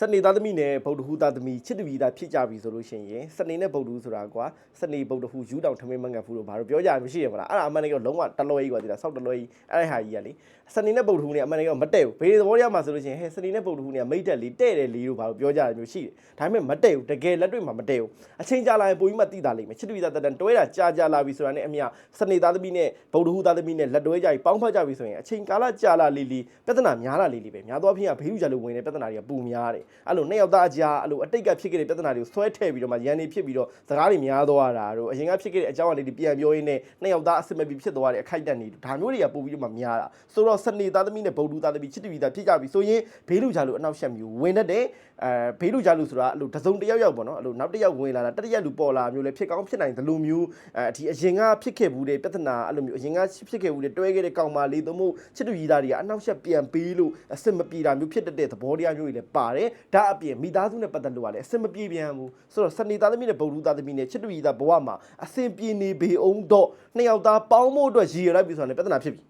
စနေသားသမီးနဲ့ဗုဒ္ဓဟူသားသမီးချစ်တပီသားဖြစ်ကြပြီဆိုလို့ရှိရင်စနေနဲ့ဗုဒ္ဓဟူဆိုတာကွာစနေဗုဒ္ဓဟူယူတောင်ထမင်းမငတ်ဘူးလို့ဘာလို့ပြောကြရမရှိရမလားအဲ့ဒါအမှန်တကယ်လုံးဝတလွဲကြီးကွာဒီလားဆောက်တလွဲကြီးအဲ့ဒါဟာကြီးကလေစနေနဲ့ဗုဒ္ဓဟူနဲ့အမှန်တကယ်မတည့်ဘူးဘေးသဘောရမှာဆိုလို့ရှိရင်ဟဲ့စနေနဲ့ဗုဒ္ဓဟူနဲ့မိတ်တက်လေးတဲ့တယ်လေးလို့ဘာလို့ပြောကြရမျိုးရှိတယ်ဒါပေမဲ့မတည့်ဘူးတကယ်လက်တွေ့မှာမတည့်ဘူးအချိန်ကြာလာရင်ပိုပြီးမှသိတာလိမ့်မယ်ချစ်တပီသားတက်တန်တွဲတာကြာကြာလာပြီဆိုတာနဲ့အမြစနေသားသမီးနဲ့ဗုဒ္ဓဟူသားသမီးနဲ့လက်တွဲကြပြီးပေါင်းဖက်ကြပြီဆိုရင်အချိန်ကာလကြာလာလီလီပြဿနာများလာလီလီပဲများသောအားဖြင့်ကဘေးဥကြလို့ဝင်တဲ့ပြဿနာတွေကပူများတယ်အဲ့လိုနှစ်ယောက်သားအကြားအဲ့လိုအတိတ်ကဖြစ်ခဲ့တဲ့ပြဿနာတွေကိုဆွဲထည့်ပြီးတော့မှရန်နေဖြစ်ပြီးတော့စကားတွေများသွားတာတို့အရင်ကဖြစ်ခဲ့တဲ့အကြောင်းအရာတွေပြန်ပြောရင်းနဲ့နှစ်ယောက်သားအဆင်မပြေဖြစ်သွားတဲ့အခိုက်အတန့်တွေဒါမျိုးတွေကပို့ပြီးတော့မှများတာဆိုတော့စနေသားသမီးနဲ့ဗုဒ္ဓသားသမီးချစ်တူပြီးသားဖြစ်ကြပြီဆိုရင်ဘေးလူကြလို့အနောက်ရှက်မျိုးဝင်တတ်တယ်အဲဘေးလူကြလို့ဆိုတာအဲ့လိုတစုံတစ်ယောက်ယောက်ပေါ့နော်အဲ့လိုနောက်တစ်ယောက်ဝင်လာတာတတိယလူပေါ်လာမျိုးလည်းဖြစ်ကောင်းဖြစ်နိုင်တယ်လို့မျိုးအဲဒီအရင်ကဖြစ်ခဲ့ဘူးတဲ့ပြဿနာအဲ့လိုမျိုးအရင်ကဖြစ်ခဲ့ဘူးတဲ့တွဲခဲ့တဲ့ကောင်မလေးသို့မဟုတ်ချစ်တူကြီးသားတွေကအနောက်ရှက်ပြန်ပေးလို့အဆင်မပြေတာမျိုးဖြစ်တတ်တဲ့သဘောတရားမျိုးတွေလည်းပါတယ်ဒါအပြင်မိသားစုနဲ့ပတ်သက်လို့ကလည်းအဆင်မပြေပြန်ဘူးဆိုတော့စနေသားသမီးနဲ့ဗုဒ္ဓသားသမီးနဲ့ချစ်တူကြီးသားဘဝမှာအဆင်ပြေနေပေအောင်တော့နှစ်ယောက်သားပေါင်းဖို့အတွက်ရည်ရလိုက်ပြီဆိုတာလည်းပြဿနာဖြစ်ပြီ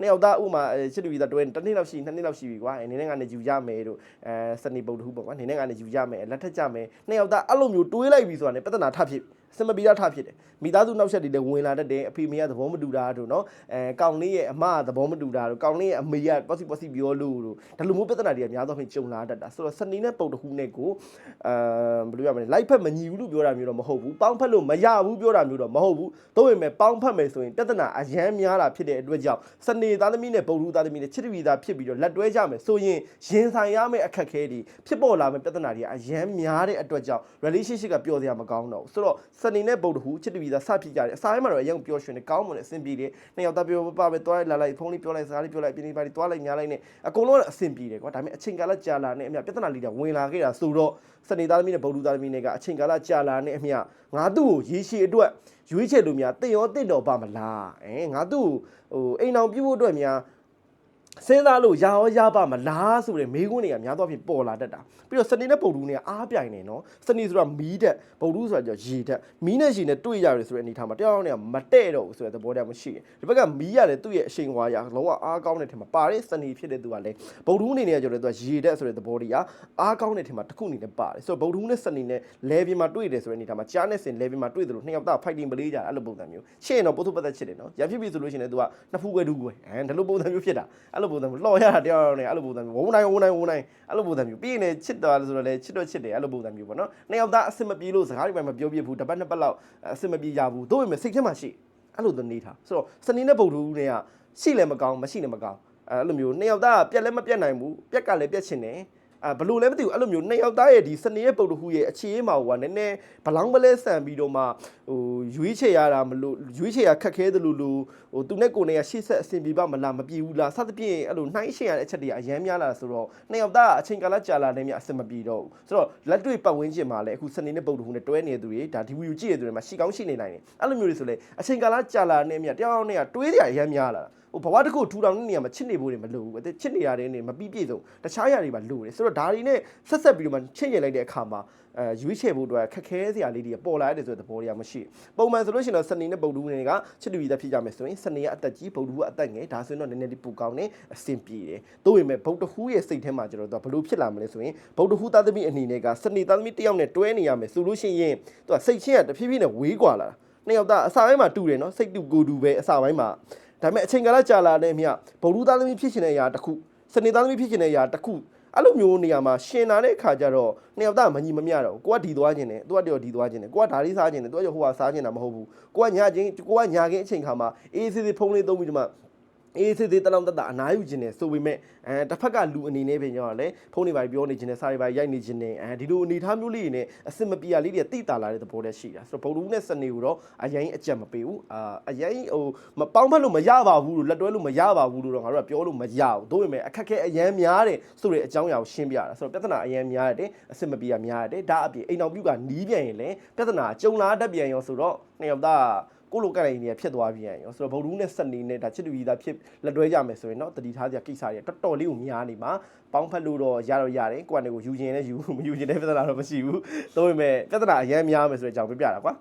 နှစ်ယောက်သားဥမာအဲချစ်တူပြီးသားတွဲတစ်နှစ်လောက်ရှိနှစ်နှစ်လောက်ရှိပြီကွာအဲနေနဲ့ကနေယူကြမယ်တို့အဲစနေပုတ်တခုပေါ့ကွာနေနဲ့ကနေယူကြမယ်လက်ထက်ကြမယ်နှစ်ယောက်သားအဲ့လိုမျိုးတွေးလိုက်ပြီဆိုတာ ਨੇ ပြဿနာထဖြစ် စမပီတာထဖြစ်တယ်မိသားစုနောက်ဆက်တွေလည်းဝင်လာတတ်တယ်အဖေမေကသဘောမတူတာတို့နော်အဲကောင်လေးရဲ့အမကသဘောမတူတာတို့ကောင်လေးရဲ့အမေကပေါ့စီပေါ့စီပြောလို့တို့ဒါလိုမျိုးပြဿနာတွေကများသောဖြင့်ကြုံလာတတ်တာဆိုတော့စနေနဲ့ပုတ်တခုနဲ့ကိုအဲဘယ်လိုရမလဲလိုက်ဖက်မညီဘူးလို့ပြောတာမျိုးတော့မဟုတ်ဘူးပေါင်းဖက်လို့မရဘူးပြောတာမျိုးတော့မဟုတ်ဘူးသို့ပေမဲ့ပေါင်းဖက်မယ်ဆိုရင်ပြဿနာအရန်များတာဖြစ်တဲ့အတွက်ကြောင့်စနေသားသမီးနဲ့ပုတ်လူသားသမီးနဲ့ချစ်တပီသားဖြစ်ပြီးတော့လက်တွဲကြမယ်ဆိုရင်ရင်ဆိုင်ရမယ့်အခက်အခဲတွေဖြစ်ပေါ်လာမယ့်ပြဿနာတွေအရန်များတဲ့အတွက်ကြောင့် relationship ကပျော်စရာမကောင်းတော့ဘူးဆိုတော့စနေနဲ့ပုတ်တခုချစ်တပီသားစဖြစ်ကြတယ်အစားထဲမှာတော့အရင်ပျော်ရွှင်တယ်ကောင်းမွန်တယ်အဆင်ပြေတယ်နှစ်ယောက်သားပြောပပပဲတွားလိုက်လာလိုက်ဖုန်းလေးပြောလိုက်စကားလေးပြောလိုက်ပြင်းပြပါတွားလိုက်ညားလိုက်နဲ့အကုန်လုံးကအဆင်ပြေတယ်ကွာဒါပေမဲ့အချိန်ကာလကြာလာနဲ့အမြပြဿနာလေးတွေဝင်လာခဲ့တာဆိုတော့စနေသားသမီးနဲ့ဗုဒ္ဓသားသမီးနဲ့ကအချိန်ကာလကြာလာနဲ့အမြငါသူ့ကိုရေရှည်အတွက်ရွေးချယ်လို့များတင့်ရောတင့်တော်ပါမလားအဲငါသူ့ကိုဟိုအိမ်အောင်ပြုဖို့အတွက်များ စဉ်းစားလို့ရရောရပါမလားဆိုတဲ့မေးခွန်းတွေကများသောအားဖြင့်ပေါ်လာတတ်တာပြီးတော့စနေနဲ့ပုံတူနဲ့အားပြိုင်နေနော်စနေဆိုတာမီးတက်ပုံတူဆိုတာကြောရေတက်မီးနဲ့ရေနဲ့တွေ့ရတယ်ဆိုတဲ့အနေထားမှာတယောက်နဲ့မတဲ့တော့ဘူးဆိုတဲ့သဘောတရားမရှိဘူးဒီဘက်ကမီးရတယ်သူ့ရဲ့အရှိန်ဝါရလုံးဝအားကောင်းတဲ့ထင်မှာပါတဲ့စနေဖြစ်တဲ့သူကလည်းပုံတူအနေနဲ့ကြောလည်းသူကရေတက်ဆိုတဲ့သဘောတရားအားကောင်းတဲ့ထင်မှာတစ်ခုအနေနဲ့ပါတယ်ဆိုတော့ပုံတူနဲ့စနေနဲ့ level မှာတွေ့တယ်ဆိုတဲ့အနေထားမှာကြားနဲ့စင် level မှာတွေ့တယ်လို့နှစ်ယောက်သား fighting ပလေးကြအဲ့လိုပုံစံမျိုးရှေ့ရင်တော့ပုထုပတ်သက်ချစ်တယ်နော်ရဖြစ်ပြီဆိုလို့ရှိရင်လည်းသူကနှစ်ဖူးခွဲတူးခွဲအဲဒီလိုပုံစံမျိုးဖြစ်တာအဲ့လိုပုံစံမျိုးလှော်ရတာတရားတော်နဲ့အဲ့လိုပုံစံမျိုးဝုန်းတိုင်းဝုန်းတိုင်းဝုန်းတိုင်းအဲ့လိုပုံစံမျိုးပြီးရင်လည်းချစ်တော်ဆိုတော့လည်းချစ်တော့ချစ်တယ်အဲ့လိုပုံစံမျိုးပေါ့နော်နှစ်ယောက်သားအစ်မပြေလို့စကားတွေပဲမပြောပြဘူးတစ်ပတ်နှစ်ပတ်လောက်အစ်မပြေကြဘူးတို့ပေမဲ့စိတ်ထဲမှာရှိအဲ့လိုသနေထားဆိုတော့စနေနဲ့ပုတ်ထူးတွေကရှိလည်းမကောင်းမရှိလည်းမကောင်းအဲ့လိုမျိုးနှစ်ယောက်သားကပြက်လည်းမပြက်နိုင်ဘူးပြက်ကလည်းပြက်ချင်တယ် အဲဘလို့လဲမသိဘူးအဲ့လိုမျိုးနှစ်ယောက်သားရဲ့ဒီစနေရဲ့ပုတ်တခုရဲ့အခြေအေးမှာဟိုကနည်းနည်းဘလောင်းပလဲဆန်ပြီးတော့မှဟိုရွေးချယ်ရတာမလို့ရွေးချယ်ရခက်ခဲသလိုလိုဟိုသူနဲ့ကိုယ်နဲ့ကရှေ့ဆက်အဆင်ပြေပါမလားမပြေဘူးလားစသဖြင့်အဲ့လိုနှိုင်းရှင်ရတဲ့အချက်တွေကအများများလာဆိုတော့နှစ်ယောက်သားကအချိန်ကာလကြာလာနေမြအဆင်မပြေတော့ဘူးဆိုတော့လက်တွေ့ပတ်ဝန်းကျင်မှာလည်းအခုစနေနဲ့ပုတ်တခုနဲ့တွဲနေတဲ့သူတွေဒါဒီဗီဒီယိုကြည့်ရတဲ့သူတွေမှာရှိကောင်းရှိနေနိုင်တယ်အဲ့လိုမျိုးတွေဆိုလေအချိန်ကာလကြာလာနေမြတယောက်နဲ့ကတွေးကြရအများများလာတာဟိုဘဝတစ်ခုထူထောင်တဲ့နေရာမှာချစ်နေဖို့တွေမလိုဘူးအသက်ချစ်နေရတဲ့နေမပြီးပြည့်စုံတခြားຢာတွေပါလိုတယ်ဆိုတော့ဒါတွေနဲ့ဆက်ဆက်ပြီးတော့မှချင့်ရလိုက်တဲ့အခါမှာအဲရွေးချယ်ဖို့အတွက်ခက်ခဲစရာလေးတွေပေါ်လာရတယ်ဆိုတဲ့သဘောတရားမရှိပုံမှန်ဆိုလို့ရှိရင်တော့စနေနဲ့ပုတ်တူးတွေကချစ်တူပြီးသားဖြစ်ကြမယ်ဆိုရင်စနေကအသက်ကြီးပုတ်တူးကအသက်ငယ်ဒါဆိုရင်တော့နည်းနည်းလေးပူကောင်းနေအဆင်ပြေတယ်တိုးပေမဲ့ဗုဒ္ဓဟူးရဲ့စိတ်ထဲမှာကျတော့သူကဘလို့ဖြစ်လာမလဲဆိုရင်ဗုဒ္ဓဟူးသားသမီးအနေနဲ့ကစနေသားသမီးတစ်ယောက်နဲ့တွဲနေရမယ်ဆိုလို့ရှိရင်သူကစိတ်ချင်းကတဖြည်းဖြည်းနဲ့ဝေးကွာလာတာနှစ်ယောက်သားအစာပိုင်းမှာတူတယ်နော်စိတ်တူကိုယ်တူပဲအစာပိုင်းမှာ ဒါပေမဲ့အချိန်ကာလကြာလာတဲ့အမြဗုဒ္ဓသားသမီးဖြစ်ရှင်တဲ့အရာတစ်ခုစနေသားသမီးဖြစ်ရှင်တဲ့အရာတစ်ခုအဲ့လိုမျိုးနေရာမှာရှင်လာတဲ့အခါကျတော့နှစ်ယောက်သားမညီမမျှတော့ဘူးကိုကဒီသွားခြင်းတယ်သူကတယောက်ဒီသွားခြင်းတယ်ကိုကဒါလေးစားခြင်းတယ်သူကဟိုကစားခြင်းတာမဟုတ်ဘူးကိုကညာချင်းကိုကညာခင်းအချိန်ခါမှာအေးစစ်စစ်ဖုံးလေးသုံးပြီးဒီမှာ အေးစစ်စစ်တလောင်တတအနားယူခြင်းတယ်ဆိုပေမဲ့အဲတစ်ဖက်ကလူအနေနဲ့ပြင်ကြောလည်းဖုန်းတွေပါပြောနေခြင်းနဲ့စားတွေပါရိုက်နေခြင်းနဲ့အဲဒီလိုအနေထားမျိုးလေးတွေနဲ့အစစ်မပြရလေးတွေတိတာလာတဲ့သဘောတည်းရှိတာဆိုတော့ဗုဒ္ဓဦးနဲ့စနေကိုတော့အရင်အကြက်မပေးဘူးအာအရင်ဟိုမပေါင်းဖက်လို့မရပါဘူးလို့လက်တွဲလို့မရပါဘူးလို့တော့ငါတို့ကပြောလို့မရဘူးတို့ပေမဲ့အခက်ခဲအရင်များတယ်ဆိုတဲ့အကြောင်းအရာကိုရှင်းပြတာဆိုတော့ပြဿနာအရင်များရတယ်အစစ်မပြရများရတယ်ဒါအပြင်အိမ်တော်ပြုကနီးပြန်ရင်လည်းပြဿနာကြုံလာတတ်ပြန်ရောဆိုတော့နှစ်ယောက်သား ကိုလိုကလိုက်နေဖြစ်သွားပြန်ရောဆိုတော့ဗုဒ္ဓဦးနဲ့စနေနဲ့ဒါချစ်တူကြီးသားဖြစ်လက်တွဲကြမယ်ဆိုရင်တော့တတိထားစရာကိစ္စတွေတော်တော်လေးကိုများနေမှာပေါင်းဖက်လို့တော့ရတော့ရတယ်ကိုကနေကိုယူရင်လည်းယူမယူရင်လည်းပြဿနာတော့မရှိဘူးဒါပေမဲ့ပြဿနာအရင်များမယ်ဆိုတဲ့အကြောင်းပြပြတာကွာ